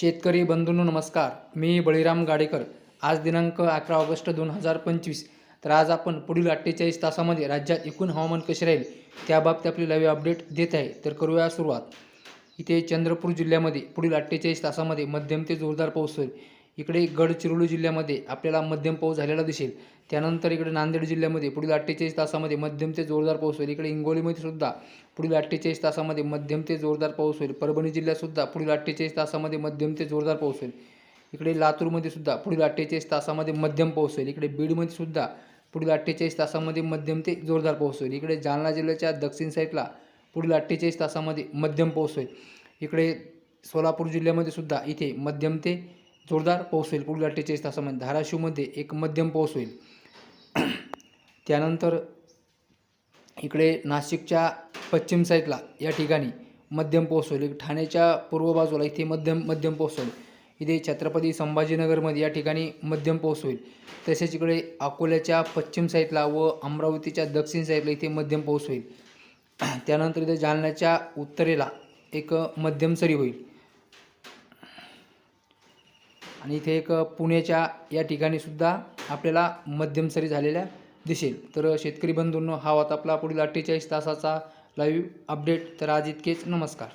शेतकरी बंधूंनो नमस्कार. मी बळीराम गाडेकर. आज दिनांक अकरा ऑगस्ट दोन हजार पंचवीस. तर आज आपण पुढील अठ्ठेचाळीस तासामध्ये राज्यात एकूण हवामान कसे राहील त्याबाबत आपली लाईव्ह अपडेट देत आहे. तर करूया सुरुवात. इथे चंद्रपूर जिल्ह्यामध्ये पुढील अठ्ठेचाळीस तासामध्ये मध्यम ते जोरदार पाऊस होईल. इकडे गडचिरोली जिल्ह्यामध्ये आपल्याला मध्यम पाऊस झालेला दिसेल. त्यानंतर इकडे नांदेड जिल्ह्यामध्ये पुढील अठ्ठेचाळीस तासामध्ये मध्यम ते जोरदार पाऊस होईल. इकडे हिंगोलीमध्ये सुद्धा पुढील अठ्ठेचाळीस तासामध्ये मध्यम ते जोरदार पाऊस होईल. परभणी जिल्ह्यातसुद्धा पुढील अठ्ठेचाळीस तासामध्ये मध्यम ते जोरदार पाऊस होईल. इकडे लातूरमध्ये सुद्धा पुढील अठ्ठेचाळीस तासामध्ये मध्यम पाऊस होईल. इकडे बीडमध्ये सुद्धा पुढील अठ्ठेचाळीस तासामध्ये मध्यम ते जोरदार पाऊस होईल. इकडे जालना जिल्ह्याच्या दक्षिण साईडला पुढील अठ्ठेचाळीस तासामध्ये मध्यम पाऊस होईल. इकडे सोलापूर जिल्ह्यामध्ये सुद्धा इथे मध्यम ते जोरदार पाऊस होईल. पुढील अठ्ठेचाळीस तासामध्ये धाराशिवमध्ये एक मध्यम पाऊस होईल. त्यानंतर इकडे नाशिकच्या पश्चिम साईडला या ठिकाणी मध्यम पाऊस होईल. ठाण्याच्या पूर्व बाजूला इथे मध्यम मध्यम पाऊस होईल. इथे छत्रपती संभाजीनगरमध्ये या ठिकाणी मध्यम पाऊस होईल. तसेच इकडे अकोल्याच्या पश्चिम साईडला व अमरावतीच्या दक्षिण साईडला इथे मध्यम पाऊस होईल. त्यानंतर इथे जालन्याच्या उत्तरेला एक मध्यम सरी होईल. आणि इथे एक पुण्याच्या या ठिकाणीसुद्धा आपल्याला मध्यम सरी झालेल्या दिसेल. तर शेतकरी बंधूंनो हा होता आपला पुढील अठ्ठेचाळीस तासाचा लाईव्ह अपडेट तर आज इतकेच. नमस्कार.